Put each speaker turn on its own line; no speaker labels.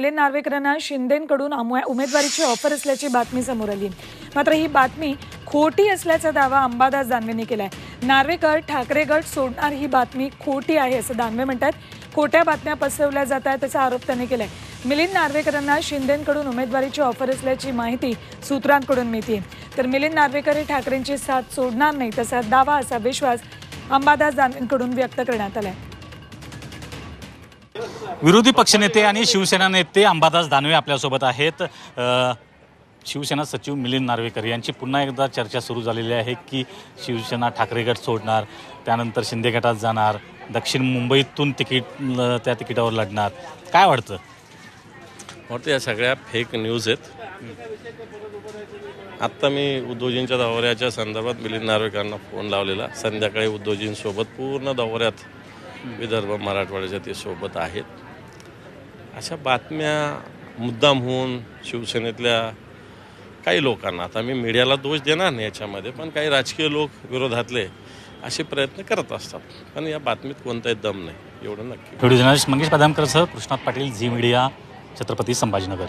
मिलिंद नार्वेकरांना शिंदेकडून उमेदवारीची ऑफर असल्याची बातमी समोर आली. मात्र ही बातमी खोटी असल्याचा दावा अंबादास दानवेंनी केलाय. नार्वेकर ठाकरे गट सोडणार ही बातमी खोटी आहे असं दानवे म्हणतात खोट्या बातम्या पसरवल्या जात आहेत त्याचा आरोप त्यांनी केलाय. मिलिंद नार्वेकरांना शिंदेकडून उमेदवारीची ऑफर असल्याची माहिती सूत्रांकडून मिळते तर मिलिंद नार्वेकर हे ठाकरेंची साथ सोडणार नाही तसा दावा असा विश्वास अंबादास दानवेंकडून व्यक्त करण्यात आलाय.
विरोधी पक्षनेते आणि शिवसेना नेते अंबादास दानवे आपल्यासोबत आहेत. शिवसेना सचिव मिलिंद नार्वेकर यांची पुन्हा एकदा चर्चा सुरू झालेली आहे की शिवसेना ठाकरे गट सोडणार त्यानंतर शिंदे गटात जाणार दक्षिण मुंबईतून तिकीट त्या तिकिटावर लढणार. काय वाटतं?
वाटतं या सगळ्या फेक न्यूज आहेत. आत्ता मी उद्योजींच्या दौऱ्याच्या संदर्भात मिलिंद नार्वेकरांना फोन लावलेला. संध्याकाळी उद्योजींसोबत पूर्ण दौऱ्यात विदर्भ मराठवाड्याच्या ते सोबत आहेत. अशा बातम्या मुद्दाम होऊन शिवसेनेतल्या काही लोकांना आता मी मीडियाला दोष देणार नाही याच्यामध्ये पण काही राजकीय लोक विरोधातले असे प्रयत्न करत असतात. पण या बातमीत कोणताही दम नाही एवढं नक्की.
व्हिडिओ जर्नलिस्ट मंगेश पदामकरसह कृष्णात पाटील झी मीडिया छत्रपती संभाजीनगर.